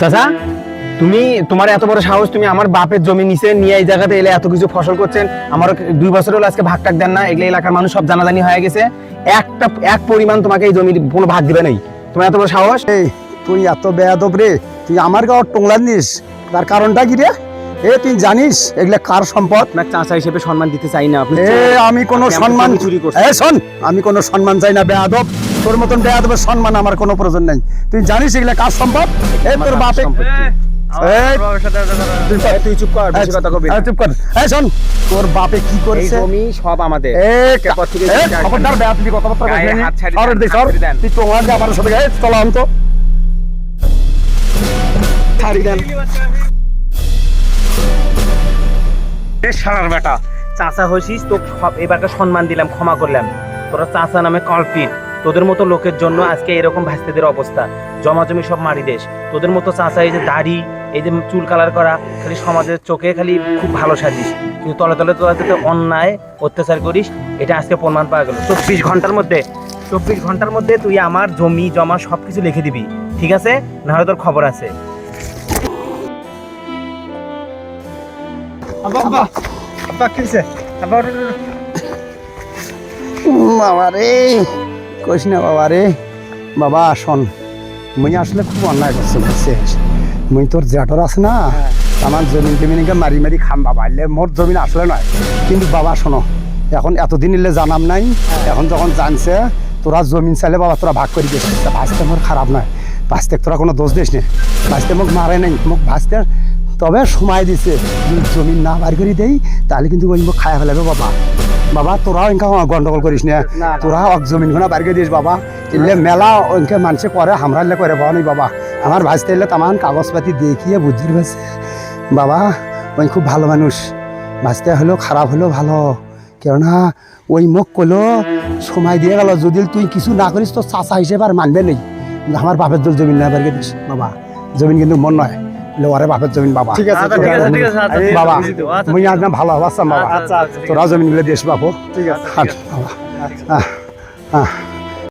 চাচা তুমি তোমার এত বড় সাহস তুমি আমার বাপের জমি নিচে নিয়ে এই জায়গাতে এলে এত কিছু ফসল করছেন। আমার দুই বছর হলো আজকে ভাগ টাক দেন না এগুলো এলাকার মানুষ সব জানাজানি হয়ে গেছে। একটা এক পরিমাণ তোমাকে এই জমির কোনো ভাগ দিবে নাই। তোমার এত বড় সাহস? এই তুই এত বেয়াদব রে তুই আমার গাঁর টোংলা নিস। তার কারণটা কি রে? এ তুই জানিস এগুলা কার সম্পদ? আপনার চাচা হিসেবে সম্মান দিতে চাই না আপনি এ আমি কোনো সম্মান চুরি করছেন। এ শোন আমি কোনো সম্মান চাই না বেয়াদব। তোর মতন বেয়াদবের সম্মান আমার কোনো প্রয়োজন নাই। তুই জানিস এগুলা কাজ সম্ভব এ তোর বাপে এই, তুই চুপ, কর বেশি কথা কবি চুপ কর। এই শোন তোর বাপে কি এই করেছে? জমি সব আমাদের। থেকে খবরদার দে, সর। তুই আমার সাথে এই, চলো আন তো ছাড়ি দেন। সারার বেটা চাচা হয়েছিস তো সব- এবারটা সম্মান দিলাম ক্ষমা করলাম। তোরা চাচা নামে কলপিট। তোদের মতো লোকের জন্য আজকে এরকম ভাস্তিদের অবস্থা। জমাজমি সব মারি দেশ। তোদের মতো চাচা এই যে দাড়ি, এই যে চুল কালার করা, খালি সমাজের চোখে খালি খুব ভালো সাজিস। কিন্তু তলে তলে তোরা যাতে অন্যায় অত্যাচার করিস, এটা আজকে প্রমাণ পাওয়া গেল। চব্বিশ ঘণ্টার মধ্যে, চব্বিশ ঘণ্টার মধ্যে তুই আমার জমি, জমা সব কিছু লিখে দিবি। ঠিক আছে? নাহলে তোর খবর আছে। বাবা রে। কইস না বাবা রে। বাবা শোন মুই আসলে খুব অন্যায় করছি বুঝছিস? মুই তোর জ্যাঠর আছে না আমার জমিন টমিনকে মারি মারি খাম বাবা এলে মোর জমিন আসলে নয়। কিন্তু বাবা শোনো এখন এতদিন এলে জানাম নাই এখন যখন জানছে তোরা জমিন চাইলে বাবা তোরা ভাগ করে দিস ভাজতে মোর খারাপ নয় ভাজতে তোরা কোনো দোষ দিস নে। ভাজতে মোক মারে নাই মোক ভাজতে তবে সময় দিছে। জমিন না বার করে দেই তাহলে কিন্তু ওই মোক খায় ফেলাবে বাবা। বাবা তোরাও ইনকা গন্ডগোল করিস না। তোরা অক জমিন ঘনা বার দিস বাবা। এলে মেলা ওইকে মানুষে করে হামরালে করে বাবা নেই বাবা। আমার ভাজতে এলে তামান কাগজপাতি দেখিয়ে বুঝতে পারছে বাবা ওই খুব ভালো মানুষ। ভাজতে হলেও খারাপ হলেও ভালো। কেননা ওই মুখ কলো সময় দিয়ে গেল যদি তুই কিছু না করিস তো চাচা হিসেবে আর মানবে নেই। আমার বাপের জল জমিন না করে দিস বাবা। জমিন কিন্তু মন নয়। লোয়ারে বাপের জমিন বাবা। ঠিক আচ্ছা, আছে, ঠিক আছে, আচ্ছা, ঠিক আছে, বাবা আচ্ছা, মুই আজ না ভালো হবাসাম বাবা। আচ্ছা আচ্ছা তোরা জমিনগুলো দিস বাপু। ঠিক আছে বাবা। হ্যাঁ আহ